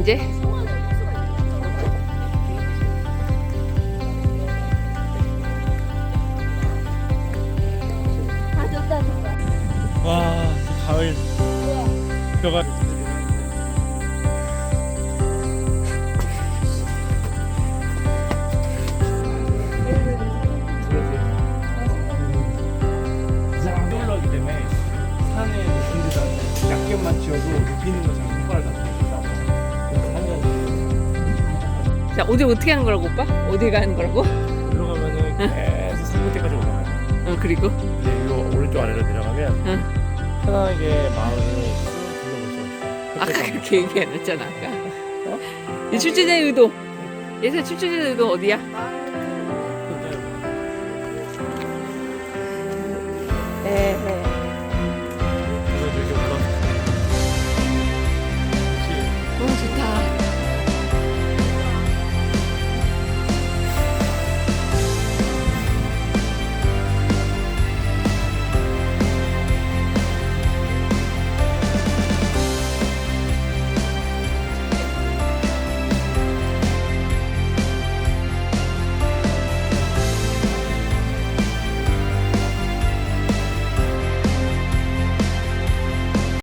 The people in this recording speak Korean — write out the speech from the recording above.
이제? 와 가을. 벼가. 올라오기 때문에 산에 높은 데다 약견만 지어도 높이 있는 것처럼 효과를 나타 자, 어디 어떻게 하는 거라고, 오빠? 어디 가는 거라고? 들어가면은 계속 산 끝에까지 올라가요. 어, 그리고? 이제 이거 오른쪽 아래로 내려가면 응. 편하게 마을을 쭉 둘러볼 수가 있어요. 아까 그렇게 얘기해놨잖아, 아까. 이 출제자의 의도. 예서 출제자의 의도 어디야? 가면 에헤.